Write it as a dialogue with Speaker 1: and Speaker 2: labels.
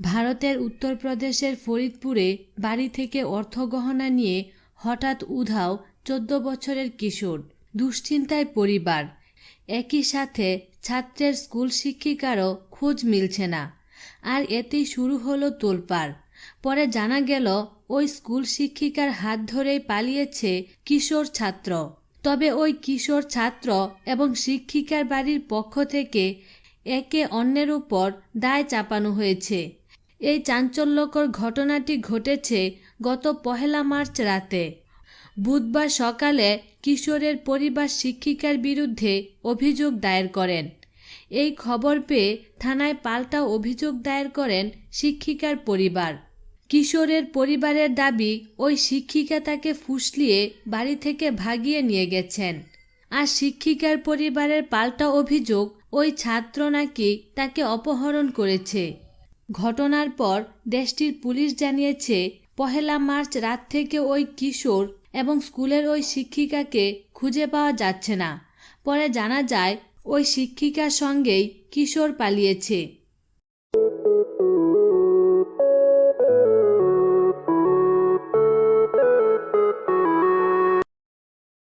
Speaker 1: ভারতের উত্তরপ্রদেশের ফরিদপুরে বাড়ি থেকে অর্থগহনা নিয়ে হঠাৎ উধাও চোদ্দ বছরের কিশোর, দুশ্চিন্তায় পরিবার। একই সাথে ছাত্রের স্কুল শিক্ষিকারও খোঁজ মিলছে না। আর এতেই শুরু হলো তোলপাড়। পরে জানা গেল, ওই স্কুল শিক্ষিকার হাত ধরেই পালিয়েছে কিশোর ছাত্র। তবে ওই কিশোর ছাত্র এবং শিক্ষিকার বাড়ির পক্ষ থেকে একে অন্যের উপর দায় চাপানো হয়েছে। এই চাঞ্চল্যকর ঘটনাটি ঘটেছে গত পহেলা মার্চ রাতে। বুধবার সকালে কিশোরের পরিবার শিক্ষিকার বিরুদ্ধে অভিযোগ দায়ের করেন। এই খবর পেয়ে থানায় পাল্টা অভিযোগ দায়ের করেন শিক্ষিকার পরিবার। কিশোরের পরিবারের দাবি, ওই শিক্ষিকা তাকে ফুসলিয়ে বাড়ি থেকে ভাগিয়ে নিয়ে গেছেন। আর শিক্ষিকার পরিবারের পাল্টা অভিযোগ, ওই ছাত্র নাকি তাকে অপহরণ করেছে। ঘটনার পর দেশটির পুলিশ জানিয়েছে, পহেলা মার্চ রাত থেকে ওই কিশোর এবং স্কুলের ওই শিক্ষিকাকে খুঁজে পাওয়া যাচ্ছে না। পরে জানা যায়, ওই শিক্ষিকার সঙ্গেই কিশোর পালিয়েছে।